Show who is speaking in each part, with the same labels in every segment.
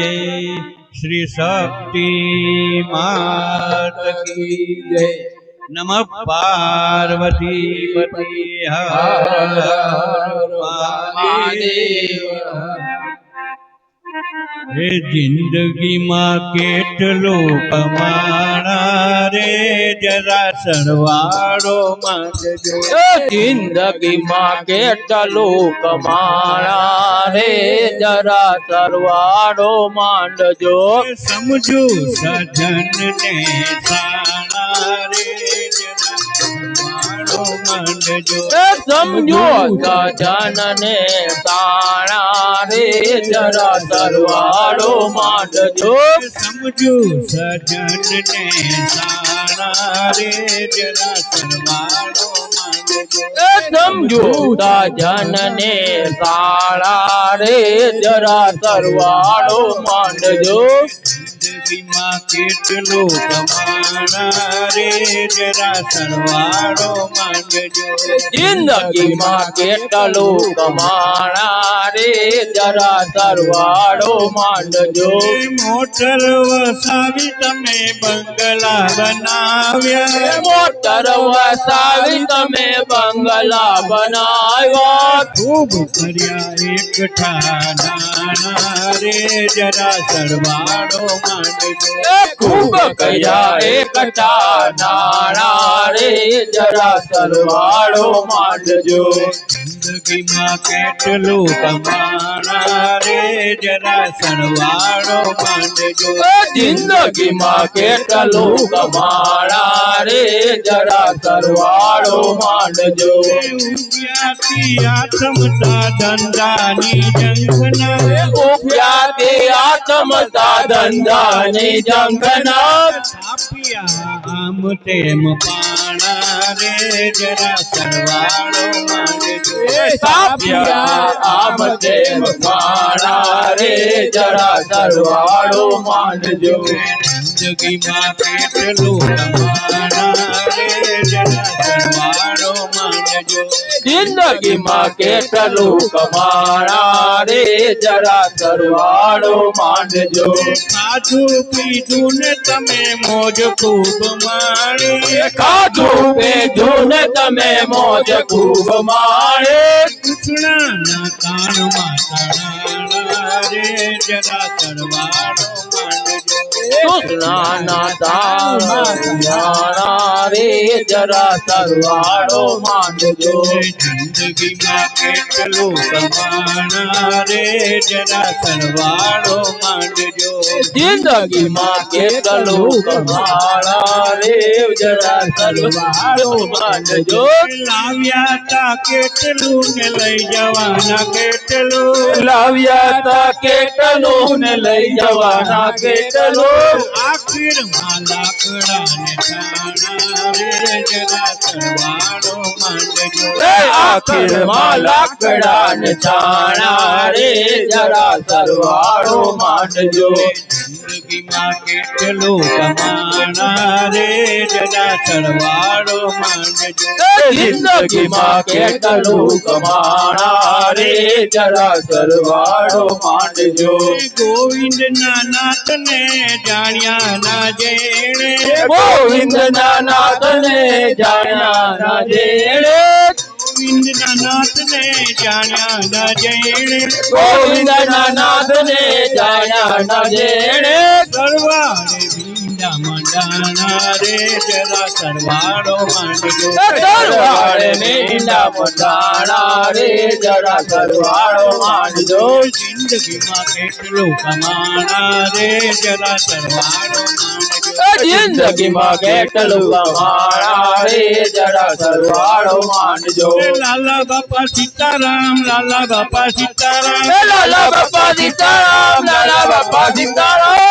Speaker 1: જય શ્રી શક્તિ માત કી જય. નમ પાર્વતી પતિ હર હે જિંદગીમાં કેટલો કમાણા રે જરા સરવાળો માંગજો.
Speaker 2: જિંદગીમાં કેટલું કમાણા રે જરા સરવાળો માંડજો.
Speaker 1: સમજુ સજન ને સાણા રે જરા સરવાળો ને
Speaker 2: એ માંડજો.
Speaker 1: સમજુ સજન ને સારા રે જરા
Speaker 2: તરવાળો સમજો સજન ને સારા રે જરા તરવાળો માંડજો.
Speaker 1: જિંદગીમાં કેટલો કમાણા રે? જરા સરવાળો માંગજો.
Speaker 2: જિંદગીમાં કેટલો કમાણા રે? જરા સરવાળો માંડજો
Speaker 1: મોટર વસાવી તમે બંગલા બનાવ્યા.
Speaker 2: મોટર વસાવી તમે બંગલા બનાવ્યા.
Speaker 1: ખૂબ કર્યા એકઠા નાણા રે. જરા સરવાળો માંડજો
Speaker 2: એ ખૂબ કયા એકટા નાણા રે જરા સરવાળો માંડજો.
Speaker 1: જિંદગીમાં કેટલું કમાણા રે જરા સરવાળો માંડજો.
Speaker 2: જિંદગીમાં કેટલું કમાણા રે જરા સરવાળો માંડજો.
Speaker 1: આત્મતા ધંધાની જંગના. જંખના
Speaker 2: ઉભ્યાતે આત્મતા ધંધાની જંખના
Speaker 1: થાપ્યા આમ તેમ પાણા રે જરા સરવાળો માંડજો
Speaker 2: સાપિયા આમ તેમ પાણા રે જરા સરવાળો માંડજો
Speaker 1: જિંદગીમાં કેટલું
Speaker 2: જિંદગીમાં કેટલું કમાણા રે જરા સરવાળો માંડજો.
Speaker 1: ખાધું પીધું ને તમે મોજ ખૂબ માણે.
Speaker 2: ખાધું પીધું ને તમે મોજ ખૂબ માણે.
Speaker 1: કૃષ્ણના કાનમાં તણાણા રે જરા સરવાળો માંડજો.
Speaker 2: કૃષ્ણના તાણા રે જરા સરવાળો માંડજો.
Speaker 1: જિંદગીમાં કેટલું કમાણા રે સરવાળો માંડજો.
Speaker 2: કે કલો કમાળા રે જરા સરવાળો માંડજો.
Speaker 1: લાવ્યા તા કેટલું ને લઈ જવાના કેટલું?
Speaker 2: લાવ્યા તા કેટલું ને લઈ જવાના કેટલું?
Speaker 1: આખીરમાં લાકડા ને રે જરા સરવાળો માંડજો
Speaker 2: આખીરમાં લાકડા ને છાણા રે. જરા સરવાળો માંડજો.
Speaker 1: જિંદગીમાં કેટલું કમાણા રે જરા સરવાળો માંડજો.
Speaker 2: જિંદગીમાં કેટલું કમાણા રે જરા સરવાળો માંડજો.
Speaker 1: ગોવિંદ ના નાથ ને જાણ્યા ના જેણે.
Speaker 2: ગોવિંદ ના નાથ ને જાણ્યા ના જેણે.
Speaker 1: ગોવિંદ નાથને જાણ્યા ના જેણે
Speaker 2: ગોવિંદના નાથને જાણ્યા ના જેણે
Speaker 1: કરવાડે મંડાણા રે જરા સરવાળો માંડજો
Speaker 2: સરવાળે મેંડા મંડાણા રે જરા સરવાળો માંડજો
Speaker 1: જિંદગીમાં કેટલું કમાણા રે જરા સરવાળો માંડજો
Speaker 2: જિંદગીમાં કેટલું કમાણા રે જરા સરવાળો માંડજો
Speaker 1: લાલા બાપા સીતારામ લાલા બાપા સીતારામ
Speaker 2: એ લાલા બાપા સીતારામ લાલા બાપા Sitaram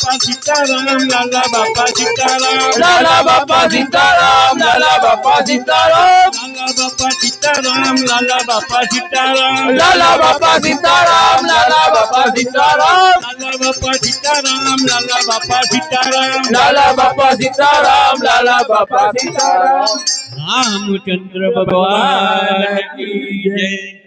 Speaker 1: Baba Sitaram, Lala Baba Sitaram,
Speaker 2: Lala Baba Sitaram, Lala Baba Sitaram,
Speaker 1: Lala Baba Sitaram, Lala Baba Sitaram,
Speaker 2: Lala Baba Sitaram, Lala Baba Sitaram,
Speaker 1: Lala Baba Sitaram, Lala Baba Sitaram,
Speaker 2: Lala Baba Sitaram, Lala Baba Sitaram,
Speaker 1: Ramchandra Bhagwan ki jai.